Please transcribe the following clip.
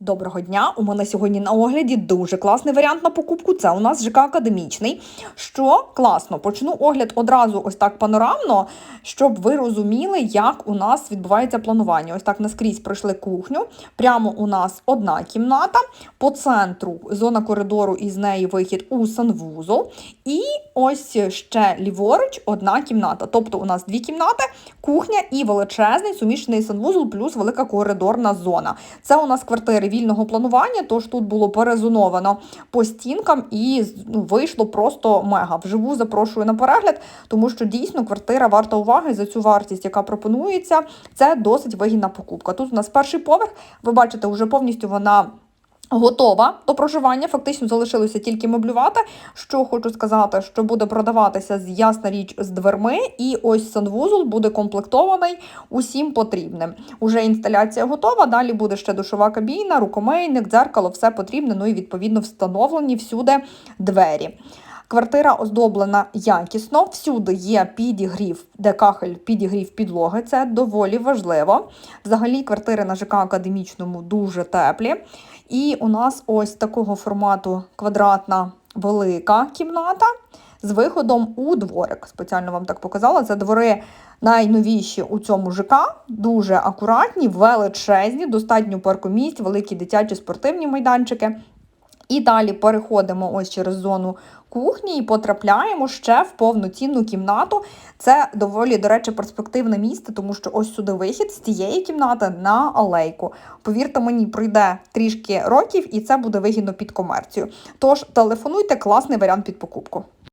Доброго дня! У мене сьогодні на огляді дуже класний варіант на покупку. Це у нас ЖК академічний. Що класно, почну огляд одразу ось так панорамно, щоб ви розуміли, як у нас відбувається планування. Ось так наскрізь пройшли кухню. Прямо у нас одна кімната, по центру зона коридору, і з неї вихід у санвузол. І ось ще ліворуч одна кімната. Тобто у нас дві кімнати, кухня і величезний суміщений санвузол, плюс велика коридорна зона. Це у нас квартири вільного планування, тож тут було перезоновано по стінкам і ну, вийшло просто мега. Вживу запрошую на перегляд, тому що дійсно квартира варта уваги за цю вартість, яка пропонується. Це досить вигідна покупка. Тут у нас перший поверх. Ви бачите, вже повністю вона. Готова до проживання, фактично залишилося тільки меблювати. Що хочу сказати, що буде продаватися з ясна річ з дверми, і ось санвузол буде комплектований усім потрібним. Уже інсталяція готова. Далі буде ще душова кабіна, рукомийник, дзеркало, все потрібне. Ну і відповідно встановлені всюди двері. Квартира оздоблена якісно, всюди є підігрів, де кахель підігрів підлоги. Це доволі важливо. Взагалі, квартири на ЖК академічному дуже теплі. І у нас ось такого формату квадратна велика кімната з виходом у дворик. Спеціально вам так показала. Це двори найновіші у цьому ЖК, дуже акуратні, величезні, достатньо паркомісць, великі дитячі спортивні майданчики. І далі переходимо ось через зону кухні і потрапляємо ще в повноцінну кімнату. Це доволі, до речі, перспективне місце, тому що ось сюди вихід з цієї кімнати на алейку. Повірте мені, пройде трішки років, і це буде вигідно під комерцію. Тож телефонуйте, класний варіант під покупку.